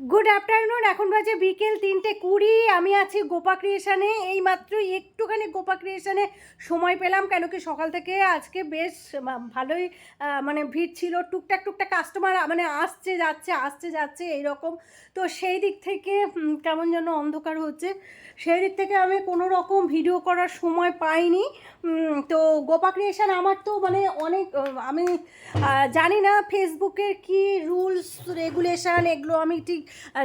Good afternoon এখন বাজে বিকেল তিনটে কুড়ি। আমি আছি গোপা ক্রিয়েশনে এই মাত্র একটুখানি গোপা ক্রিয়েশনে সময় পেলাম, কেন কি সকাল থেকে আজকে বেশ ভালোই মানে ভিড় ছিল, টুকটাক টুকটাক কাস্টমার মানে আসছে, যাচ্ছে আসছে, যাচ্ছে এই রকম তো সেই দিক থেকে কেমন যেন অন্ধকার হচ্ছে। সেই দিক থেকে আমি কোনো রকম ভিডিও করার সময় পাইনি। তো গোপা ক্রিয়েশন আমার তো মানে অনেক আমি জানি না ফেসবুকের কি রুলস রেগুলেশান এগুলো আমি ঠিক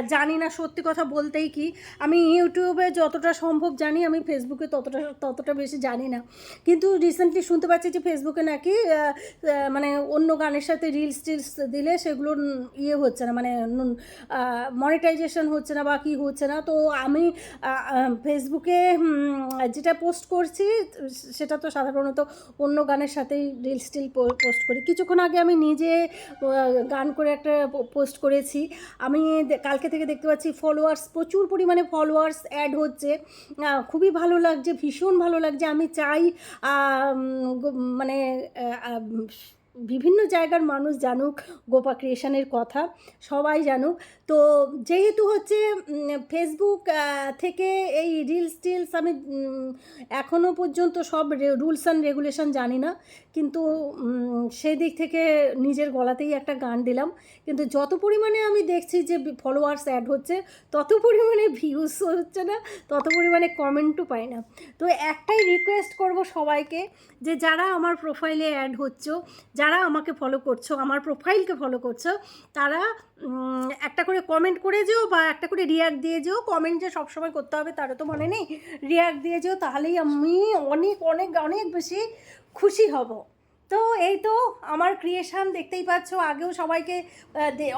জানি না সত্যি কথা বলতেই কি। আমি ইউটিউবে যতটা সম্ভব জানি, আমি ফেসবুকে ততটা ততটা বেশি জানি না। কিন্তু রিসেন্টলি শুনতে পাচ্ছি যে ফেসবুকে নাকি মানে অন্য গানের সাথে রিলস টিলস দিলে সেগুলো ন- ইয়ে হচ্ছে না মানে মনিটাইজেশন হচ্ছে না বা কি হচ্ছে না। তো আমি ফেসবুকে যেটা পোস্ট করছি, সেটা তো সাধারণত অন্য গানের সাথেই রিলস টিল পোস্ট করি। কিছুক্ষণ আগে আমি নিজে গান করে একটা পোস্ট করেছি। আমি কালকে থেকে দেখতে পাচ্ছি ফলোয়ার্স প্রচুর পরিমাণে ফলোয়ার্স অ্যাড হচ্ছে। খুবই ভালো লাগছে, ভীষণ ভালো লাগছে। আমি চাই মানে বিভিন্ন জায়গার মানুষ জানুক গোপা ক্রিয়েশনের কথা সবাই জানুক। তো যেহেতু হচ্ছে ফেসবুক থেকে এই রিলস টিলস আমি এখনও পর্যন্ত সব রুলস অ্যান্ড রেগুলেশন জানি না। কিন্তু উম, সেই দিক থেকে নিজের গলাতেই একটা গান দিলাম। কিন্তু যত পরিমাণে আমি দেখছি যে ফলোয়ার্স অ্যাড হচ্ছে তত পরিমাণে ভিউজ হচ্ছে না তত পরিমাণে কমেন্টও পাই না। তো একটাই রিকোয়েস্ট করব সবাইকে যে যারা আমার প্রোফাইলে অ্যাড হচ্ছ যারা আমাকে ফলো করছ, আমার প্রোফাইলকে ফলো করছ, তারা একটা করে কমেন্ট করে যেও বা একটা করে রিয়াক্ট দিয়ে যেও। কমেন্ট যে সবসময় করতে হবে তারও তো মনে নেই। রিয়াক্ট দিয়ে যেও, তাহলেই আমি অনেক অনেক অনেক বেশি খুশি হব। তো এই তো আমার ক্রিয়েশন দেখতেই পাচ্ছ, আগেও সবাইকে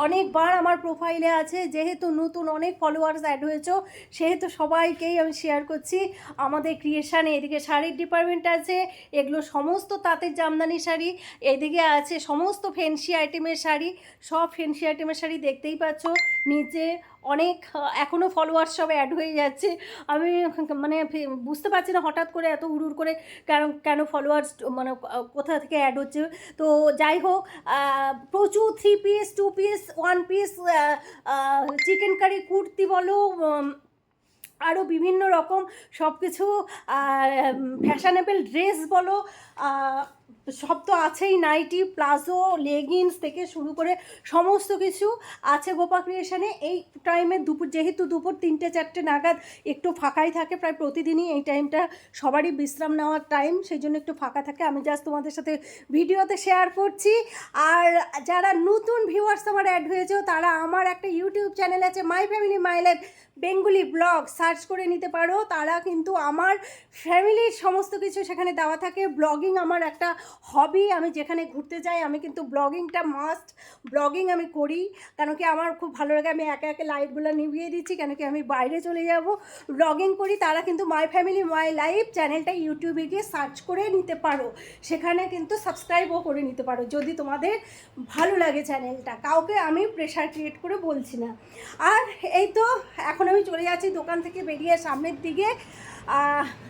অনেকবার আমার প্রোফাইলে আছে, যেহেতু নতুন অনেক ফলোয়ার্স অ্যাড হয়েছো, সেহেতু সবাইকেই আমি শেয়ার করছি। আমাদের ক্রিয়েশানে এদিকে শাড়ির ডিপার্টমেন্ট আছে, এগুলো সমস্ত তাঁতের জামদানি শাড়ি, এদিকে আছে সমস্ত ফেন্সি আইটেমের শাড়ি, সব ফেন্সি আইটেমের শাড়ি দেখতেই পাচ্ছ, নিচে অনেক এখনও ফলোয়ার্স সব অ্যাড হয়ে যাচ্ছে। আমি মানে বুঝতে পারছি না হঠাৎ করে এত হুড়ুর করে কেন কেন ফলোয়ার্স মানে কোথা থেকে অ্যাড হচ্ছে। তো যাই হোক প্রচুর three piece two piece one piece chicken curry kurti বলো আরও বিভিন্ন রকম সব কিছু ফ্যাশনেবল ড্রেস বলো সব তো আছেই, নাইটি, প্লাজো, লেগিংস থেকে শুরু করে সমস্ত কিছু আছে গোপা ক্রিয়েশনে। এই টাইমে দুপুর, যেহেতু দুপুর তিনটে, চারটে নাগাদ একটু ফাঁকাই থাকে প্রায় প্রতিদিনই, এই টাইমটা সবারই বিশ্রাম নেওয়ার টাইম, সেই জন্য একটু ফাঁকা থাকে। আমি জাস্ট তোমাদের সাথে ভিডিওতে শেয়ার করছি। আর যারা নতুন ভিউয়ার্স আমার অ্যাড হয়েছে তারা আমার একটা ইউটিউব চ্যানেল আছে my family my life Bengali vlog search করে নিতে পারো। তারা কিন্তু আমার ফ্যামিলির সমস্ত কিছু সেখানে দেওয়া থাকে। ব্লগিং আমার একটা হবি আমি যেখানে ঘুরতে যাই, আমি কিন্তু ব্লগিংটা মাস্ট ব্লগিং আমি করি। কেন কি আমার খুব ভালো লাগে, আমি একে একে লাইটগুলো নিভিয়ে দিচ্ছি, কেন কি আমি বাইরে চলে যাব। ব্লগিং করি, তারা কিন্তু মাই ফ্যামিলি মাই লাইফ চ্যানেলটা ইউটিউবে গিয়ে সার্চ করে নিতে পারো। সেখানে কিন্তু সাবস্ক্রাইবও করে নিতে পারো, যদি তোমাদের ভালো লাগে চ্যানেলটা কাউকে আমি প্রেশার ক্রিয়েট করে বলছি না। আর এই তো, এখন আমি চলে যাচ্ছি দোকান থেকে বেরিয়ে সামনের দিকে।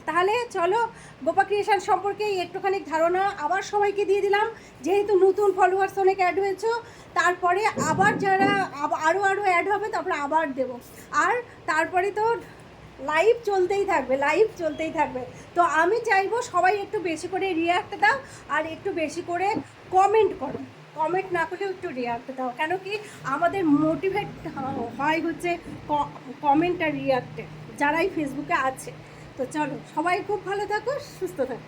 তাহলে চলো গোপা ক্রিয়েশন সম্পর্কে একটুখানি ধারণা আবার সবাইকে দিয়ে দিলাম। যেহেতু নতুন ফলোয়ার্স অনেক অ্যাড হয়েছে, তারপরে আবার যারা আরও আরও অ্যাড হবে, তারপরে আবার দেব। আর তারপরে তো লাইভ চলতেই থাকবে লাইভ চলতেই থাকবে। তো আমি চাইব সবাই একটু বেশি করে রিয়াক্ট দাও আর একটু বেশি করে কমেন্ট করো। কমেন্ট না করলেও একটু রিয়াক্ট দাও। কেন কি আমাদের মোটিভেট হয় হচ্ছে কমেন্ট আর রিয়াক্টে যারাই ফেসবুকে আছে। তো চলো, সবাই খুব ভালো থাকো, সুস্থ থাকো।